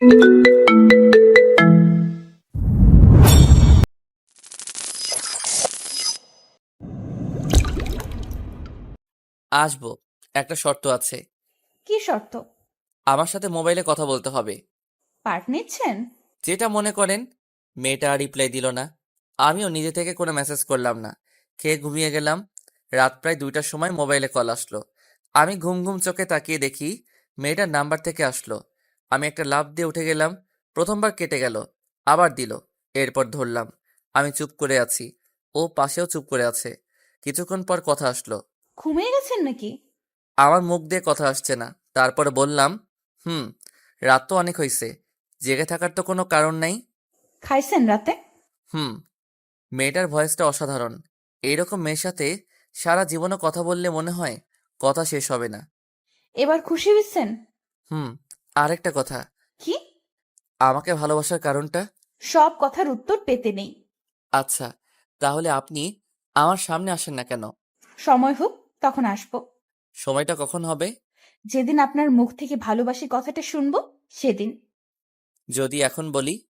আসব একটা শর্ত আছে। কি শর্ত? আমার সাথে মোবাইলে কথা বলতে হবে। পার্ট নিচ্ছেন? যেটা মনে করেন মেয়েটা রিপ্লাই দিল না। আমিও নিজে থেকে কোনো মেসেজ করলাম না। খেয়ে ঘুমিয়ে গেলাম। রাত প্রায় দুইটার সময় মোবাইলে কল আসলো। আমি ঘুম ঘুম চোখে তাকিয়ে দেখি মেয়েটার নাম্বার থেকে আসলো। আমি একটা লাভ দিয়ে উঠে গেলাম প্রথমবার কেটে গেল আবার দিল এরপর ধরলাম আমি চুপ করে আছি ও পাশেও চুপ করে আছে কিছুক্ষণ পর কথা আসলো। ঘুমিয়ে গেছেন নাকি? আমার মুখ দিয়ে কথা আসছে না তারপর বললাম হুম রাত তো অনেক হয়েছে জেগে থাকার তো কোনো কারণ নাই? খাইছেন রাতে? হুম মেয়েটার ভয়েসটা অসাধারণ এইরকম মেয়ের সাথে সারা জীবনে কথা বললে মনে হয় কথা শেষ হবে না। এবার খুশি হয়েছেন? হুম আরেকটা কথা। কি? আমাকে ভালোবাসার কারণটা? সব কথার উত্তর পেতে নেই। আচ্ছা তাহলে আপনি আমার সামনে আসেন না কেন? সময় হোক তখন আসব। সময়টা কখন হবে? যেদিন আপনার মুখ থেকে ভালোবাসি কথাটা শুনব সেদিন। যদি এখন বলি?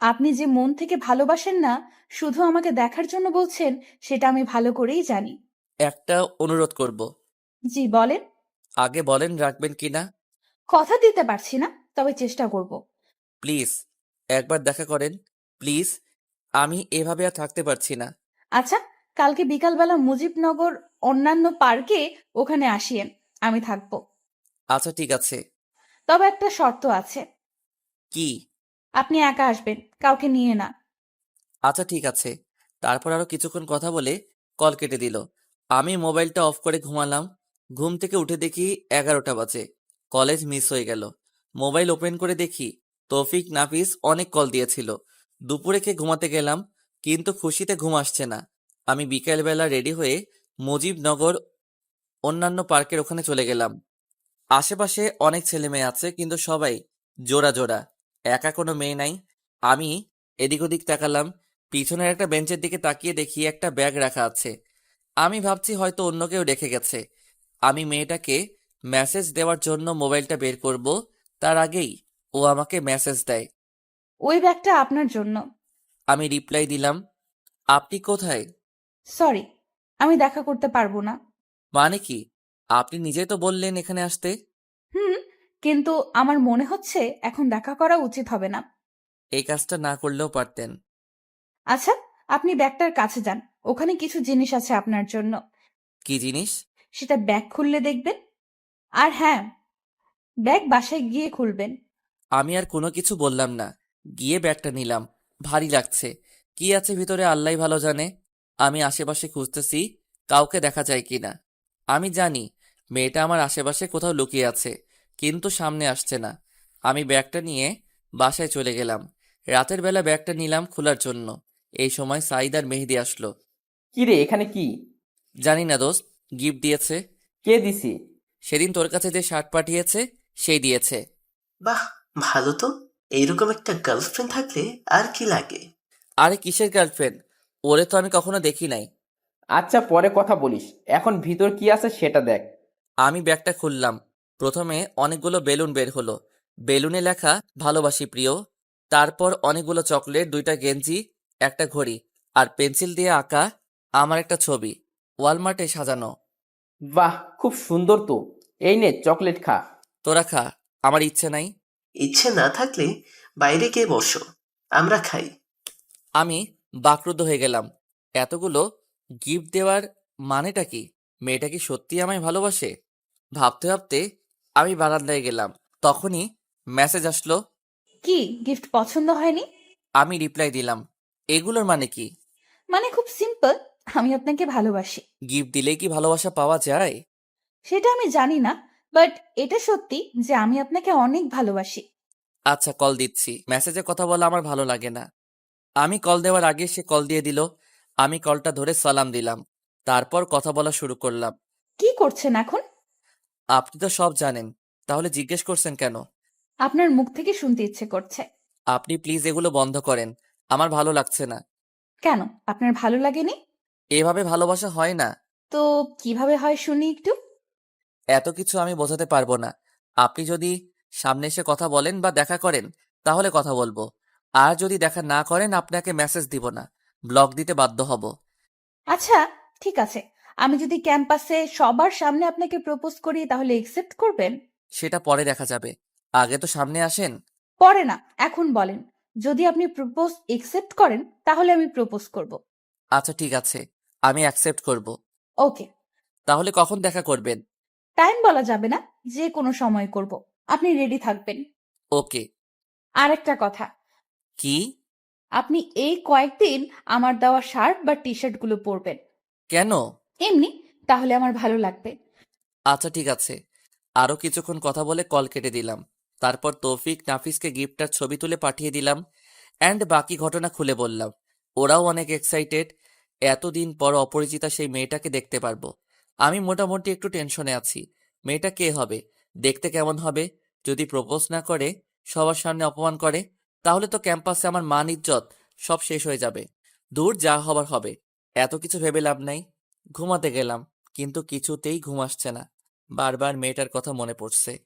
আপনি যে মন থেকে ভালোবাসেন না শুধু আমাকে দেখার জন্য বলছেন সেটা আমি ভালো করেই জানি। একটা অনুরোধ করব। জি বলেন। আগে বলেন রাখবেন কিনা? কথা দিতে পারছি না তবে চেষ্টা করব। প্লিজ একবার দেখা করেন। প্লিজ আমি এভাবে আর থাকতে পারছি না। আচ্ছা কালকে বিকালবেলা মুজিবনগর অন্যান্য পার্কে ওখানে আসিয়েন আমি থাকব। আচ্ছা ঠিক আছে। তবে একটা শর্ত আছে। কি? আপনি একা আসবেন কাউকে নিয়ে না। আচ্ছা ঠিক আছে। তারপর আরও কিছুক্ষণ কথা বলে কল কেটে দিল। আমি মোবাইলটা অফ করে ঘুমালাম। ঘুম থেকে উঠে দেখি এগারোটা বাজে। কলেজ মিস হয়ে গেল। মোবাইল ওপেন করে দেখি তৌফিক নাফিস অনেক কল দিয়েছিল। দুপুরে খেয়ে ঘুমাতে গেলাম, কিন্তু খুশিতে ঘুম আসছে না। আমি বিকেলবেলা রেডি হয়ে মুজিবনগর অন্যান্য পার্কের ওখানে চলে গেলাম। আশেপাশে অনেক ছেলে মেয়ে আছে, কিন্তু সবাই জোড়া জোড়া। একা কোনো মেয়ে নাই। আমি এদিক ওদিক তাকালাম। পিছনের একটা বেঞ্চের দিকে তাকিয়ে দেখি একটা ব্যাগ রাখা আছে। আমি ভাবছি হয়তো অন্য কেউ রেখে গেছে। আমি মেয়েটাকে মেসেজ দেওয়ার জন্য মোবাইলটা বের করব তার আগেই ও আমাকে মেসেজ দেয়। ওই ব্যাগটা আপনার জন্য। আমি রিপ্লাই দিলাম আপনি কোথায়? সরি আমি দেখা করতে পারব না। মানে কি? আপনি নিজেই তো বললেন এখানে আসতে। হুম কিন্তু আমার মনে হচ্ছে এখন দেখা করা উচিত হবে না। এই কাজটা না করলেও পারতেন। আচ্ছা আপনি ব্যাগটার কাছে যান। ওখানে কিছু জিনিস আছে আপনার জন্য। কি জিনিস? সেটা ব্যাগ খুললে দেখবেন। আর হ্যাঁ ব্যাগ বাসায় গিয়ে খুলবেন। আমি আর কোনো কিছু বললাম না। গিয়ে ব্যাগটা নিলাম। ভারী লাগছে। কি আছে ভিতরে আল্লাহ ভালো জানে। আমি আশেপাশে খুঁজতেছি কাউকে দেখা যায় কিনা। আমি জানি মেয়েটা আমার আশেপাশে কোথাও লুকিয়ে আছে কিন্তু সামনে আসছে না। আমি ব্যাগটা নিয়ে বাসায় চলে গেলাম। রাতের বেলা ব্যাগটা নিলাম খোলার জন্য। এই সময় সাইদ আর মেহেদি আসলো। কি রে এখানে কি? জানি না দোস্ত গিফট দিয়েছে। কে দিছি? সেদিন তোর কাছে যে শার্ট পাঠিয়েছে সেই দিয়েছে। বাহ ভালো তো। এইরকম একটা গার্লফ্রেন্ড থাকলে আর কি লাগে? আরে কিসের গার্লফ্রেন্ড ওরে তো আমি কখনো দেখি নাই। আচ্ছা পরে কথা বলিস। এখন ভিতর কি আছে সেটা দেখ। আমি ব্যাগটা খুললাম। প্রথমে অনেকগুলো বেলুন বের হলো। বেলুনে লেখা ভালোবাসি প্রিয়। তারপর অনেকগুলো চকলেট দুইটা গেঞ্জি একটা ঘড়ি। আর পেন্সিল দিয়ে আঁকা আমার একটা ছবি। ওয়ালমার্টে সাজানো। বাহ খুব সুন্দর তো। এই নে চকলেট খা। তোরা খা আমার ইচ্ছে নাই। ইচ্ছে না থাকলে বাইরে গিয়ে বসো আমরা খাই। আমি বাকরুদ্ধ হয়ে গেলাম। এতগুলো গিফট দেওয়ার মানেটা কি? মেয়েটা কি সত্যি আমায় ভালোবাসে? ভাবতে ভাবতে আমি বারান্দায় গেলাম। তখনই মেসেজ আসলো। কি গিফট পছন্দ হয়নি? আমি রিপ্লাই দিলাম। এগুলোর মানে কি? মানে খুব সিম্পল আমি আপনাকে ভালোবাসি। গিফট দিলেই কি ভালোবাসা পাওয়া যায়? সেটা আমি জানি না বাট এটা সত্যি যে আমি আপনাকে অনেক ভালোবাসি। আচ্ছা কল দিচ্ছি। মেসেজে কথা বলা আমার ভালো লাগে না। আমি কল দেওয়ার আগে সে কল দিয়ে দিল। আমি কলটা ধরে সালাম দিলাম। তারপর কথা বলা শুরু করলাম। কি করছেন এখন? আপনি তো সব জানেন। তাহলে জিজ্ঞেস করছেন কেন? আপনার মুখ থেকে শুনতে ইচ্ছে করছে। আপনি প্লিজ এগুলো বন্ধ করেন। আমার ভালো লাগছে না। কেন? আপনার ভালো লাগেনি? এভাবে ভালোবাসা হয় না। তো কীভাবে হয় শুনি একটু? এত কিছু আমি বোঝাতে পারব না। আপনি যদি সামনে এসে কথা বলেন বা দেখা করেন তাহলে কথা বলব। আর যদি দেখা না করেন আপনাকে মেসেজ দিব না। ব্লক দিতে বাধ্য হব। আচ্ছা ঠিক আছে। আমি যদি ক্যাম্পাসে সবার সামনে আপনাকে প্রপোজ করি তাহলে একসেপ্ট করবেন? সেটা পরে দেখা যাবে। আগে তো সামনে আসেন। পরে না এখন বলেন। যদি আপনি প্রপোজ একসেপ্ট করেন তাহলে আমি প্রপোজ করব। আচ্ছা ঠিক আছে। আমি অ্যাকসেপ্ট করব। ওকে তাহলে কখন দেখা করবেন? টাইম বলা যাবে না যে কোনো সময় করব। আপনি রেডি থাকবেন। ওকে আর একটা কথা। কি? আপনি এই কয়েকদিন আমার দেওয়া শার্ট বা টি শার্টগুলো পরবেন। কেন? এমনি তাহলে আমার ভালো লাগবে। আচ্ছা ঠিক আছে। আরও কিছুক্ষণ কথা বলে কল কেটে দিলাম। তারপর তৌফিক নাফিসকে গিফটটার ছবি তুলে পাঠিয়ে দিলাম। অ্যান্ড বাকি ঘটনা খুলে বললাম। ওরাও অনেক এক্সাইটেড এতদিন পর অপরিচিতা সেই মেয়েটাকে দেখতে পারব। আমি মোটামুটি একটু টেনশনে আছি। মেয়েটা কে হবে? দেখতে কেমন হবে? যদি প্রপোজ না করে, সবার সামনে অপমান করে, তাহলে তো ক্যাম্পাসে আমার মান ইজ্জত সব শেষ হয়ে যাবে। দূর যা হবার হবে। এত কিছু ভেবে লাভ নাই। ঘুমাতে গেলাম, কিন্তু কিছুতেই ঘুম আসছে না। বারবার মেয়েটার কথা মনে পড়ছে।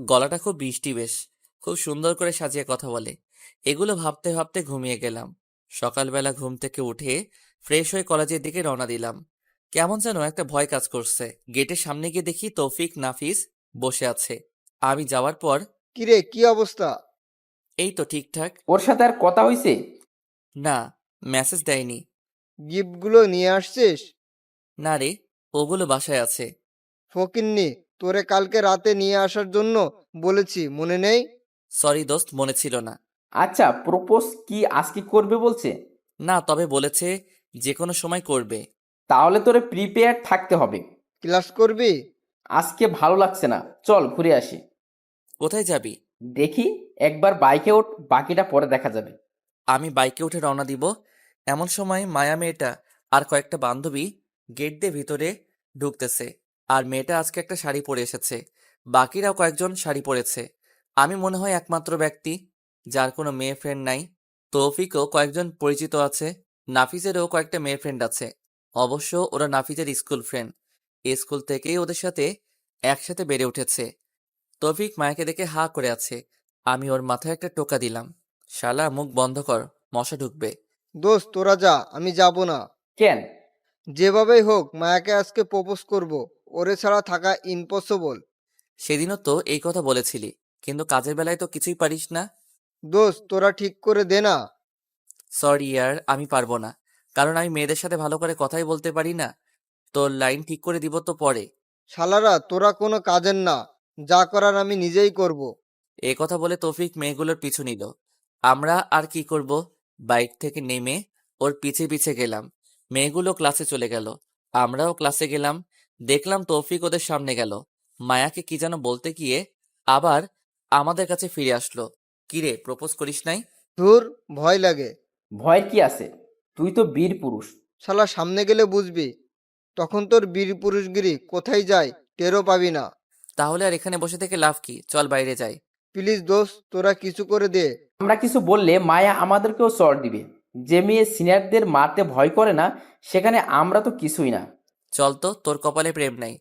গলাটা খুব বৃষ্টি বেশ। খুব সুন্দর করে সাজিয়ে কথা বলে। এগুলো ভাবতে ভাবতে ঘুমিয়ে গেলাম। সকালবেলা ঘুম থেকে উঠে ফ্রেশ হয়ে কলেজের দিকে রওনা দিলাম। কেমন যেন একটা ভয় কাজ করছে। গেটের সামনে গিয়ে দেখি তৌফিক নাফিস বসে আছে। আমি যাওয়ার পর কিরে কি অবস্থা? এই তো ঠিকঠাক। ওর সাথে আর কথা হয়েছে না মেসেজ দেয়নি। গিফটগুলো নিয়ে আসছিস? না রে ওগুলো বাসায় আছে। ফকিন্নি তোরে কালকে রাতে নিয়ে আসার জন্য বলেছি মনে নেই? সরি দোস্ত মনে ছিল না। আচ্ছা প্রপোজ কি আজকে করবে বলছে? না তবে বলেছে যে কোনো সময় করবে। তাহলে তোরে প্রিপেয়ার থাকতে হবে। ক্লাস করবি? আজকে ভালো লাগছে না। চল ঘুরে আসি। কোথায় যাবি? দেখি একবার বাইকে ওঠ বাকিটা পরে দেখা যাবে। আমি বাইকে উঠে রওনা দিব। এমন সময় মায়া মেয়েটা আর কয়েকটা বান্ধবী গেট দিয়ে ভিতরে ঢুকতেছে। আর মেয়েটা আজকে একটা শাড়ি পরে এসেছে। বাকিরাও কয়েকজন শাড়ি পরেছে। আমি মনে হয় একমাত্র ব্যক্তি যার কোনো মেয়ে ফ্রেন্ড নাই। তৌফিকও কয়েকজন পরিচিত আছে। নাফিজেরও কয়েকটা মেয়ে ফ্রেন্ড আছে। অবশ্য ওরা নাফিজের স্কুল ফ্রেন্ড স্কুল থেকেই ওদের সাথে একসাথে বেড়ে উঠেছে। তফিক মায়াকে দেখে হা করে আছে। আমি ওর মাথায় একটা টোকা দিলাম। শালা মুখ বন্ধ কর মশা ঢুকবে। দোস্ত তোরা যা আমি যাব না। কেন? যেভাবেই হোক মায়াকে আজকে প্রপোজ করব। ওরে ছাড়া থাকা ইম্পসিবল সেদিনও তো এই কথা বলেছিলি কিন্তু কাজের বেলায় তো কিছুই পারিস না। দোস্ত তোরা ঠিক করে দে না। সরি ইয়ার আমি পারব না। কারণ আমি মেয়েদের সাথে ভালো করে কথাই বলতে পারি না। তোর লাইন ঠিক করে দিব তো পরে। শালারা তোরা কোনো কাজের না। যা করার আমি নিজেই করব। এ কথা বলে তৌফিক মেয়েগুলোর পিছু নিল। আমরা আর কি করব? বাইক থেকে নেমে ওর পিছে পিছে গেলাম। মেয়েগুলো ক্লাসে চলে গেল। আমরাও ক্লাসে গেলাম। দেখলাম তৌফিক ওদের সামনে গেল। মায়াকে কি যেন বলতে গিয়ে আবার আমাদের কাছে ফিরে আসলো। কিরে প্রপোজ করিস নাই? ধুর ভয় লাগে। ভয়ের কি আছে? তুই তো বীর পুরুষ। শালা সামনে গেলে বুঝবি তখন তোর বীর পুরুষগিরি কোথায় যায় টেরও পাবি না। তাহলে আর এখানে বসে থেকে লাভ কি? চল বাইরে যাই। প্লিজ দোস্ত তোরা কিছু করে দে। আমরা কিছু বললে মায়া আমাদেরকেও চর দিবে। যে মেয়ে সিনিয়রদের মারতে ভয় করে না সেখানে আমরা তো কিছুই না। চল তো তোর কপালে প্রেম নাই।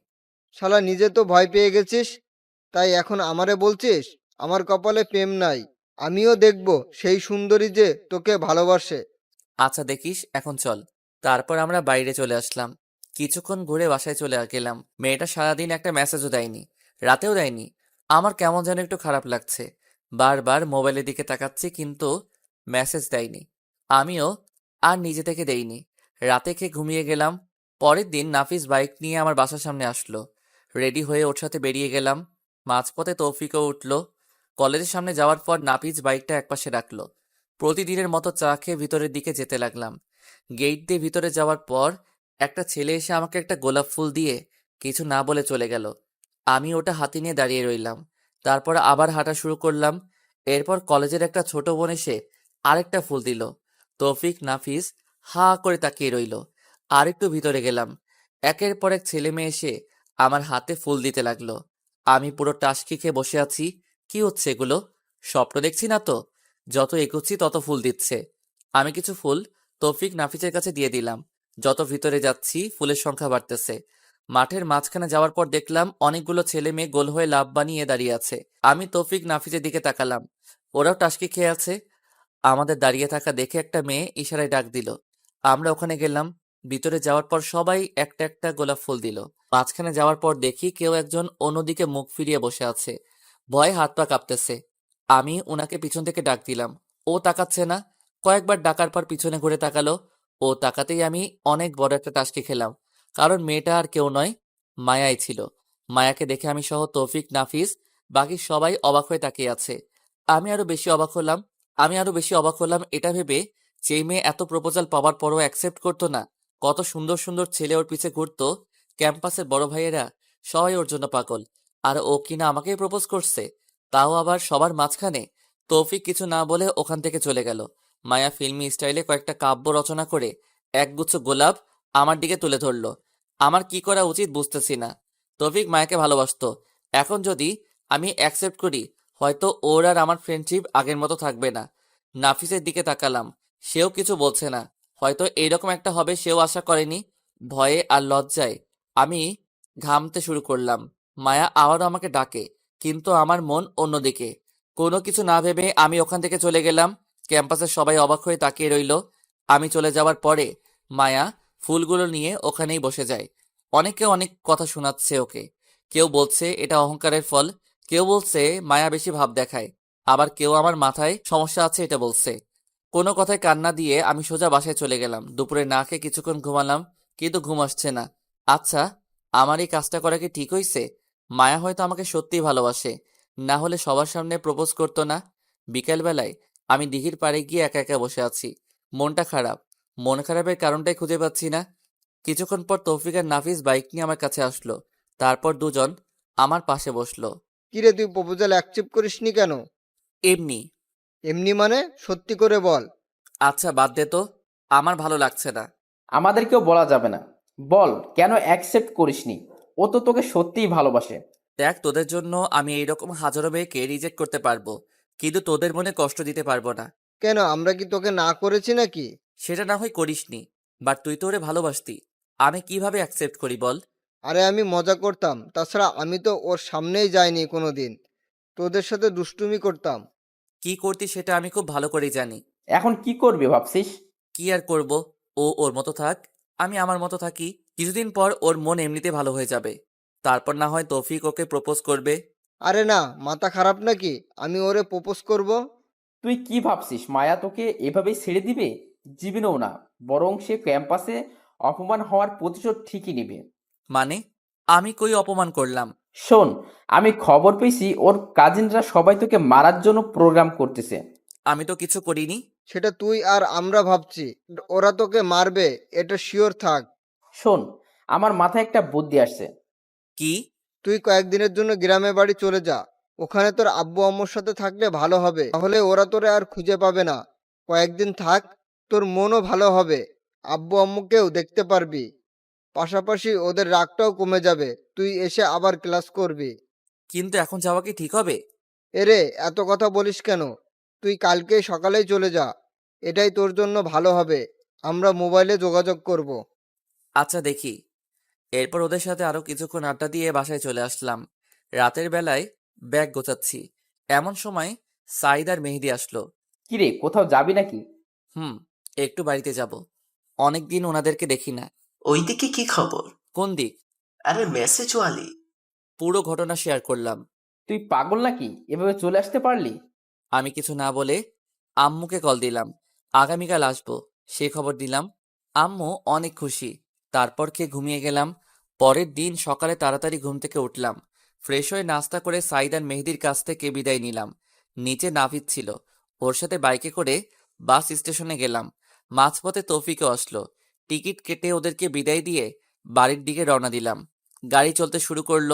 শালা নিজে তো ভয় পেয়ে গেছিস তাই এখন আমারে বলছিস আমার কপালে প্রেম নাই। আমিও দেখব সেই সুন্দরী যে তোকে ভালোবাসে। আচ্ছা দেখিস, এখন চল। তারপর আমরা বাইরে চলে আসলাম। কিছুক্ষণ ঘুরে বাসায় চলে গেলাম। মেয়েটা সারাদিন একটা মেসেজও দেয়নি, রাতেও দেয়নি। আমার কেমন যেন একটু খারাপ লাগছে। বারবার মোবাইলের দিকে তাকাচ্ছি, কিন্তু মেসেজ দেয়নি। আমিও আর নিজে থেকে দেইনি। রাতে খেয়ে ঘুমিয়ে গেলাম। পরের দিন নাফিস বাইক নিয়ে আমার বাসার সামনে আসলো। রেডি হয়ে ওর সাথে বেরিয়ে গেলাম। মাঝপথে তৌফিকও উঠল। কলেজের সামনে যাওয়ার পর নাফিস বাইকটা একপাশে রাখল। প্রতিদিনের মতো চা খেয়ে ভিতরের দিকে যেতে লাগলাম। গেট দিয়ে ভিতরে যাওয়ার পর একটা ছেলে এসে আমাকে একটা গোলাপ ফুল দিয়ে কিছু না বলে চলে গেল। আমি ওটা হাতে নিয়ে দাঁড়িয়ে রইলাম। তারপর আবার হাঁটা শুরু করলাম। এরপর কলেজের একটা ছোট বোন এসে আরেকটা ফুল দিল। তৌফিক নাফিস হা করে তাকিয়ে রইল। আরেকটু ভিতরে গেলাম। একের পর এক ছেলে মেয়ে এসে আমার হাতে ফুল দিতে লাগল। আমি পুরো টাস্কি খেয়ে বসে আছি। কি হচ্ছে এগুলো? স্বপ্ন দেখছি না তো। যত এগোচ্ছি তত ফুল দিচ্ছে। আমি কিছু ফুল তৌফিক নাফিসের কাছে দিয়ে দিলাম। যত ভিতরে যাচ্ছি ফুলের সংখ্যা বাড়তেছে। মাঠের মাঝখানে যাওয়ার পর দেখলাম অনেকগুলো ছেলে মেয়ে গোল হয়ে লাভ বানিয়ে দাঁড়িয়ে আছে। আমি তৌফিক নাফিজের দিকে তাকালাম। ওরাও টাসকি খেয়ে আছে। আমাদের দাঁড়িয়ে থাকা দেখে একটা মেয়ে ইশারায় ডাক দিল। আমরা ওখানে গেলাম। ভিতরে যাওয়ার পর সবাই একটা একটা গোলাপ ফুল দিল। মাঝখানে যাওয়ার পর দেখি কেউ একজন অন্যদিকে মুখ ফিরিয়ে বসে আছে। ভয়ে হাত পা কাঁপতেছে। আমি ওনাকে পিছন থেকে ডাক দিলাম। ও তাকাচ্ছে না। কয়েকবার ডাকার পর পিছনে ঘুরে তাকালো। ও তাকাতেই আমি অনেক বড় একটা টাসকি খেলাম। কারণ মেয়েটা আর কেউ নয়, মায়াই ছিল। মায়াকে দেখে আমি সহ তৌফিক, নাফিস, বাকি সবাই অবাক হয়ে তাকিয়ে আছে। আমি আরও বেশি অবাক হলাম। আমি আরও বেশি অবাক হলাম এটা ভেবে যেই মেয়ে এত প্রপোজাল পাওয়ার পরও অ্যাকসেপ্ট করতো না। কত সুন্দর সুন্দর ছেলে ওর পিছে ঘুরতো। ক্যাম্পাসের বড় ভাইয়েরা সবাই ওর জন্য পাগল। আর ও কিনা আমাকেই প্রপোজ করছে। তাও আবার সবার মাঝখানে তৌফিক কিছু না বলে ওখান থেকে চলে গেল। মায়া ফিল্মি স্টাইলে কয়েকটা কাব্য রচনা করে একগুচ্ছ গোলাপ আমার দিকে তুলে ধরলো। আমার কি করা উচিত বুঝতেছি না। তৌফিক মায়াকে ভালোবাসতো। এখন যদি আমি অ্যাকসেপ্ট করি, হয়তো ওর আর আমার ফ্রেন্ডশিপ আগের মতো থাকবে না। নাফিসের দিকে তাকালাম। সেও কিছু বলছে না। হয়তো এইরকম একটা হবে সেও আশা করেনি। ভয়ে আর লজ্জায় আমি ঘামতে শুরু করলাম। মায়া আবারও আমাকে ডাকে, কিন্তু আমার মন অন্যদিকে। কোনো কিছু না ভেবে আমি ওখান থেকে চলে গেলাম। ক্যাম্পাসের সবাই অবাক হয়ে তাকিয়ে রইল। আমি চলে যাওয়ার পরে মায়া ফুলগুলো নিয়ে ওখানেই বসে যায়। অনেকে অনেক কথা শোনাচ্ছে ওকে। কেউ বলছে, এটা অহংকারের ফল। কেউ বলছে, মায়া বেশি ভাব দেখায়। আবার কেউ আমার মাথায়, সমস্যা আছে, এটা বলছে। কোনো কথায় কান্না দিয়ে আমি সোজা বাসায় চলে গেলাম। দুপুরে না খেয়ে কিছুক্ষণ ঘুমালাম, কিন্তু ঘুম আসছে না। আচ্ছা আমার এই কাজটা করা কি ঠিক হইছে? মায়া হয়তো আমাকে সত্যিই ভালোবাসে। না হলে সবার সামনে প্রপোজ করতো না। বিকেলবেলায় আমি দিঘির পাড়ে গিয়ে একা একা বসে আছি। মনটা খারাপ। মন খারাপের কারণটাই খুঁজে পাচ্ছি না। কিছুক্ষণ পর তৌফিক আর নাফিস বাইক নিয়ে আমার কাছে আসলো। তারপর দুজন আমার পাশে বসল। কিরে তুই প্রপোজাল অ্যাকসেপ্ট করিসনি কেন? এমনি। এমনি মানে? সত্যি করে বল। আচ্ছা বাদ দে তো। আমার ভালো লাগছে না। আমাদেরকেও বলা যাবে না। বল কেন অ্যাকসেপ্ট করিসনি? ও তো তোকে সত্যিই ভালোবাসে। দেখ তোদের জন্য আমি এইরকম হাজারো মেয়েকে রিজেক্ট করতে পারব কিন্তু তোদের মনে কষ্ট দিতে পারব না। কেন? আমরা কি তোকে না করেছি নাকি? সেটা না হয় করিসনি বাট তুই তো ওরে ভালোবাসতি। আমি কীভাবে অ্যাকসেপ্ট করি বল? আরে আমি মজা করতাম তাছাড়া আমি তো ওর সামনেই যাইনি কোনো দিন তোদের সাথে দুষ্টুমি করতাম। কি করতি সেটা আমি খুব ভালো করেই জানি। এখন কি করবি ভাবছিস? কি আর করব? ও ওর মতো থাক আমি আমার মতো থাকি। কিছুদিন পর ওর মন এমনিতে ভালো হয়ে যাবে। তারপর না হয় তৌফিক ওকে প্রপোজ করবে। আরে না মাথা খারাপ নাকি? আমি ওরে প্রপোজ করব। তুই কি ভাবছিস? মায়া তোকে এভাবেই ছেড়ে দিবে? জীবনেও না। বরং সে ক্যাম্পাসে অপমান হওয়ার প্রতিশোধ ঠিকই নেবে। মানে? আমি কই অপমান করলাম? শোন আমি খবর পেয়েছি ওর কাজিনরা সবাই তোকে মারার জন্য প্রোগ্রাম করতেছে। আমি তো কিছু করিনি। সেটা তুই আর আমরা ভাবছি। ওরা তোকে মারবে এটা শিওর থাক। শোন আমার মাথায় একটা বুদ্ধি আসছে। কি? তুই কয়েকদিনের জন্য গ্রামে বাড়ি চলে যা। ওখানে তোর আব্বু আম্মুর সাথে থাকলে ভালো হবে। তাহলে ওরা তোরে আর খুঁজে পাবে না। কয়েকদিন থাক তোর মনও ভালো হবে। আব্বু আম্মুকেও দেখতে পারবি। পাশাপাশি ওদের রাগটাও কমে যাবে। তুই এসে আবার ক্লাস করবি। কিন্তু এখন যাওয়া কি ঠিক হবে? এরে এত কথা বলিস কেন? তুই কালকেই সকালেই চলে যা। এটাই তোর জন্য ভালো হবে। আমরা মোবাইলে যোগাযোগ করব। আচ্ছা দেখি। এরপর ওদের সাথে আরও কিছুক্ষণ আড্ডা দিয়ে বাসায় চলে আসলাম। রাতের বেলায় ব্যাগ গোছাচ্ছি। এমন সময় সাইদ আর মেহেদি আসলো। কিরে কোথাও যাবি নাকি? হুম একটু বাড়িতে যাব। অনেকদিন ওনাদেরকে দেখি না। ওইদিকে কি খবর? কোন দিক? আরে মেসেজ ওয়ালি। পুরো ঘটনা শেয়ার করলাম। তুই পাগল নাকি? এভাবে চলে আসতে পারলি? আমি কিছু না বলে আম্মুকে কল দিলাম। আগামীকাল আসব। সে খবর দিলাম। আম্মু অনেক খুশি। তারপর খেয়ে ঘুমিয়ে গেলাম। পরের দিন সকালে তাড়াতাড়ি ঘুম থেকে উঠলাম। ফ্রেশ হয়ে নাস্তা করে সাইদ আর মেহেদির কাছ থেকে বিদায় নিলাম। নিচে নাভিদ ছিল। ওর সাথে বাইকে করে বাস স্টেশনে গেলাম। মাঝপথে তৌফিকও আসলো। টিকিট কেটে ওদেরকে বিদায় দিয়ে বাড়ির দিকে রওনা দিলাম। গাড়ি চলতে শুরু করল।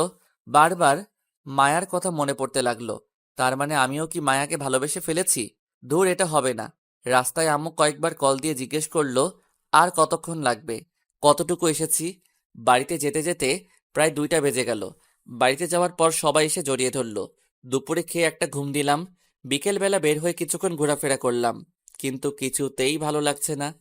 বারবার মায়ার কথা মনে পড়তে লাগল। তার মানে আমিও কি মায়াকে ভালোবেসে ফেলেছি? দূর এটা হবে না। রাস্তায় আম্মু কয়েকবার কল দিয়ে জিজ্ঞেস করল, আর কতক্ষণ লাগবে? কতটুকু এসেছি? বাড়িতে যেতে যেতে প্রায় দুইটা বেজে গেল। বাড়িতে যাওয়ার পর সবাই এসে জড়িয়ে ধরলো। দুপুরে খেয়ে একটা ঘুম দিলাম। বিকেলবেলা বের হয়ে কিছুক্ষণ ঘোরাফেরা করলাম। কিন্তু কিছুতেই ভালো লাগছে না।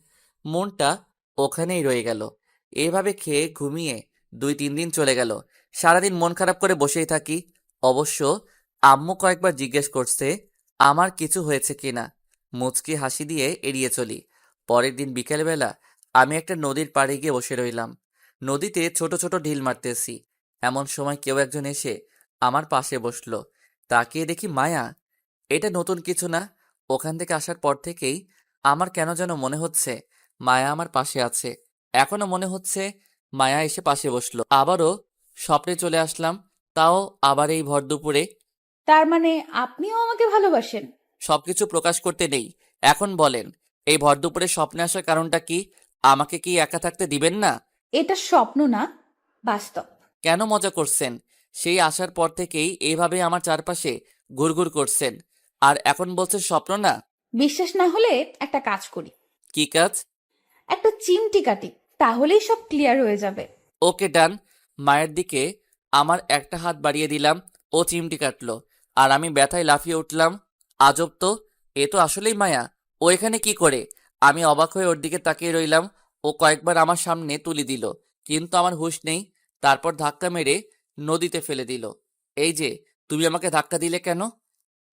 মনটা ওখানেই রয়ে গেল। এভাবে খেয়ে ঘুমিয়ে দুই তিন দিন চলে গেল। সারাদিন মন খারাপ করে বসেই থাকি। অবশ্য আম্মু কয়েকবার জিজ্ঞেস করছে, আমার কিছু হয়েছে কিনা? মুচকি হাসি দিয়ে এড়িয়ে চলি। পরের দিন বিকেলবেলা আমি একটা নদীর পাড়ে গিয়ে বসে রইলাম। নদীতে ছোট ছোট ঢিল মারতেছি। এমন সময় কেউ একজন এসে আমার পাশে বসল। তাকিয়ে দেখি মায়া। এটা নতুন কিছু না। ওখান থেকে আসার পর থেকেই আমার কেন যেন মনে হচ্ছে মায়া আমার পাশে আছে। এখনও মনে হচ্ছে মায়া এসে পাশে বসল। আবারও স্বপ্নে চলে আসলাম। তাও আবার এই ভর দুপুরে। তার মানে আপনিও আমাকে ভালোবাসেন? সবকিছু প্রকাশ করতে নেই। এখন বলেন এই ভর দুপুরে স্বপ্নে আসার কারণটা কি? আমাকে কি একা থাকতে দিবেন না? এটা স্বপ্ন না বাস্তব। কেন মজা করছেন? সেই আসার পর থেকেই এইভাবে আমার চারপাশে ঘুরঘুর করছেন। আর এখন বলছেন স্বপ্ন না? বিশ্বাস না হলে একটা কাজ করি। কি কাজ? একটা চিমটি কাটি তাহলেই সব ক্লিয়ার হয়ে যাবে। ওকে ডান। মায়ের দিকে আমার একটা হাত বাড়িয়ে দিলাম ও চিমটি কাটলো। আর আমি ব্যথায় লাফিয়ে উঠলাম আজব তো এ তো আসলেই মায়া। ও এখানে কি করে? আমি অবাক হয়ে ওর দিকে তাকিয়ে রইলাম। ও কয়েকবার আমার সামনে তুলি দিল কিন্তু আমার হুঁশ নেই। তারপর ধাক্কা মেরে নদীতে ফেলে দিল। এই যে তুমি আমাকে ধাক্কা দিলে কেন?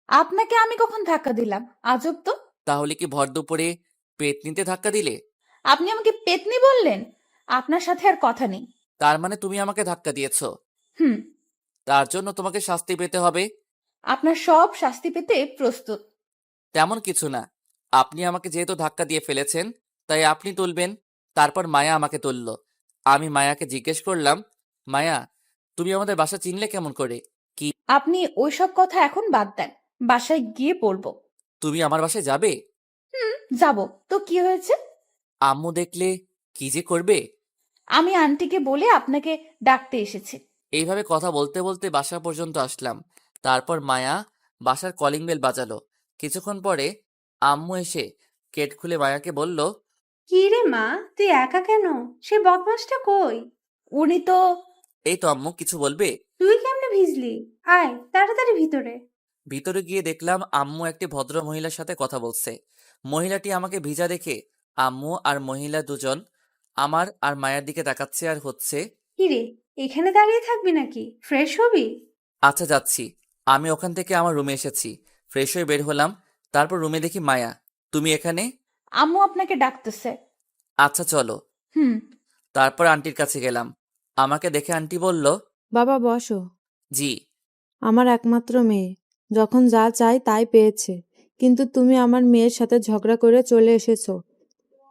আপনাকে আমি কখন ধাক্কা দিলাম? আজব তো। তাহলে কি ভর দুপুরে পেতনিতে ধাক্কা দিলে? আপনি আমাকে পেতনি বললেন? আপনার সাথে আর কথা নেই। তার মানে তুমি আমাকে ধাক্কা দিয়েছ? হুম। তার জন্য তোমাকে শাস্তি পেতে হবে? আপনার সব শাস্তি পেতে প্রস্তুত। তেমন কিছু না। আপনি আমাকে যেহেতু ধাক্কা দিয়ে ফেলেছেন তাই আপনি তুলবেন। তারপর মায়া আমাকে তুলল। আমি মায়াকে জিজ্ঞেস করলাম মায়া তুমি আমাদের বাসা চিনলে কেমন করে? কি আপনি ওইসব কথা এখন বাদ দেন। বাসায় গিয়ে পড়ব তুমি আমার বাসায় যাবে? হুম যাব। তো কি হয়েছে? আম্মু দেখলে কি যে করবে? আমি আন্টিকে বলে আপনাকে ডাকতে এসেছি। এইভাবে কথা বলতে বলতে বাসা পর্যন্ত আসলাম। তারপর মায়া বাসার কলিং বেল বাজালো। কিছুক্ষণ পরে আম্মু এসে গেট খুলে মায়াকে বলল কি রে মা তুই একা কেন? সে বদমাসটা কই? উনি তো এই তো আম্মু কিছু বলবে? তুই কেমনে ভিজলি? আয় তাড়াতাড়ি ভিতরে। ভিতরে গিয়ে দেখলাম আম্মু একটি ভদ্র মহিলার সাথে কথা বলছে। মহিলাটি আমাকে ভিজা দেখে আম্মু আর মহিলা দুজন আমার আর মায়ের দিকে তাকাচ্ছে আর হচ্ছে কি রে এখানে দাঁড়িয়ে থাকবি নাকি? ফ্রেশ হবি? আচ্ছা যাচ্ছি। আমি ওখান থেকে আমার রুমে এসেছি। ফ্রেশ হয়ে বের হলাম। তারপর রুমে দেখি মায়া। তুমি এখানে? আম্মু আপনাকে ডাকতেছে। আচ্ছা চলো। হুম। তারপর আন্টির কাছে গেলাম। আমাকে দেখে আন্টি বলল বাবা বসো। জি। আমার একমাত্র মেয়ে। যখন যা চাই তাই পেয়েছে। কিন্তু তুমি আমার মেয়ের সাথে ঝগড়া করে চলে এসেছ।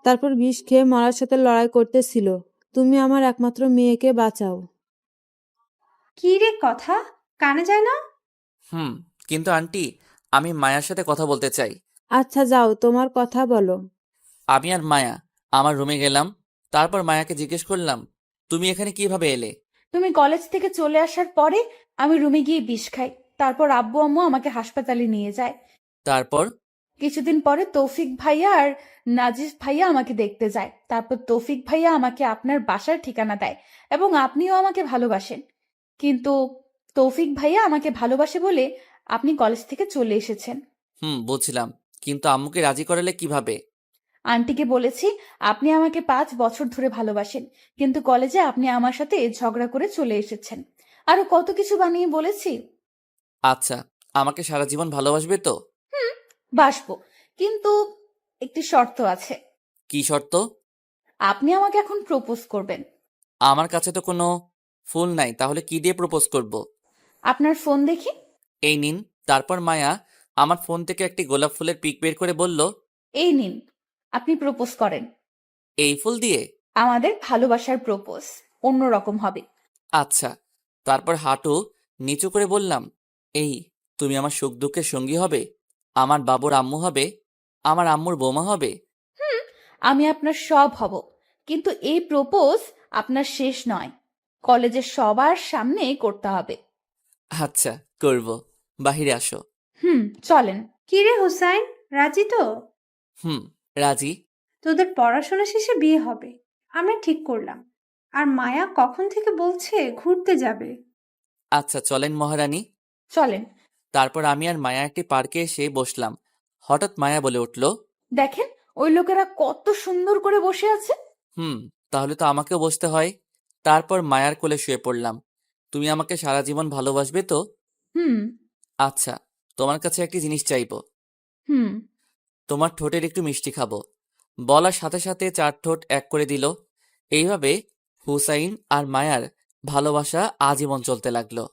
তারপর বিষ খেয়ে মরার সাথে লড়াই করতেছিল। তুমি আমার একমাত্র মেয়েকে বাঁচাও। কি রে কথা? কানে যায় না? হুম কিন্তু আন্টি আমি মায়ার সাথে কথা বলতে চাই। আচ্ছা যাও তোমার কথা বলো। আমি আর মায়া আমার রুমে গেলাম তারপর মায়াকে জিজ্ঞেস করলাম তুমি এখানে কীভাবে এলে? তুমি কলেজ থেকে চলে আসার পরে আমি রুমে গিয়ে বিষ খাই তারপর আব্বু আম্মু আমাকে হাসপাতালে নিয়ে যায়। তারপর? কিছুদিন পরে তৌফিক ভাইয়া আর নাজিস ভাইয়া আমাকে দেখতে যায়। তারপর তৌফিক ভাইয়া আমাকে আপনার বাসার ঠিকানা দেয় এবং আপনিও আমাকে ভালোবাসেন। কিন্তু তৌফিক ভাইয়া আমাকে ভালোবাসে বলে আপনি কলেজ থেকে চলে এসেছেন। হুম বুঝলাম। কিন্তু আম্মুকে রাজি করালে কীভাবে? আন্টিকে বলেছি আপনি আমাকে পাঁচ বছর ধরে ভালোবাসেন কিন্তু কলেজে আপনি আমার সাথে ঝগড়া করে চলে এসেছেন। আরও কত কিছু বানিয়ে বলেছি? আচ্ছা আমাকে সারা জীবন ভালোবাসবে তো? হুম বাসবো। কিন্তু একটি শর্ত আছে। কি শর্ত? আপনি আমাকে এখন প্রপোজ করবেন। আমার কাছে তো কোনো ফুল নাই তাহলে কি দিয়ে প্রপোজ করব? আপনার ফোন দেখি। এই নিন। তারপর মায়া আমার ফোন থেকে একটি গোলাপ ফুলের পিক বের করে বলল এই নিন আপনি প্রপোজ করেন। এই ফুল দিয়ে? আমাদের ভালোবাসার প্রপোজ অন্যরকম হবে। আচ্ছা তারপর হাঁটু নিচু করে বললাম এই তুমি আমার সুখ দুঃখের সঙ্গী হবে আমার বাবুর আম্মু হবে আমার আম্মুর বোমা হবে? হুম আমি আপনার সব হব কিন্তু এই প্রপোজ আপনার শেষ নয়। কলেজের সবার সামনে করতে হবে। আচ্ছা করব। বাহিরে আসো। হুম চলেন। কি রে হুসাইন? রাজি তো? হুম রাজি। তোদের পড়াশোনা শেষে বিয়ে হবে। আমরা ঠিক করলাম। আর মায়া কখন থেকে বলছে ঘুরতে যাবে? আচ্ছা চলেন মহারানী। চলেন। তারপর আমি আর মায়া একটি পার্কে এসে বসলাম। হঠাৎ মায়া বলে উঠল দেখেন ওই লোকেরা কত সুন্দর করে বসে আছে। হুম তাহলে তো আমাকেও বসতে হয়। তারপর মায়ার কোলে শুয়ে পড়লাম। তুমি আমাকে সারা জীবন ভালোবাসবে তো? হুম আচ্ছা তোমার কাছে একটি জিনিস চাইব। হুম। তোমার ঠোঁটের একটু মিষ্টি খাব। বলার সাথে সাথে চার ঠোঁট এক করে দিল। এইভাবে হুসাইন আর মায়ার ভালোবাসা আজীবন চলতে লাগল।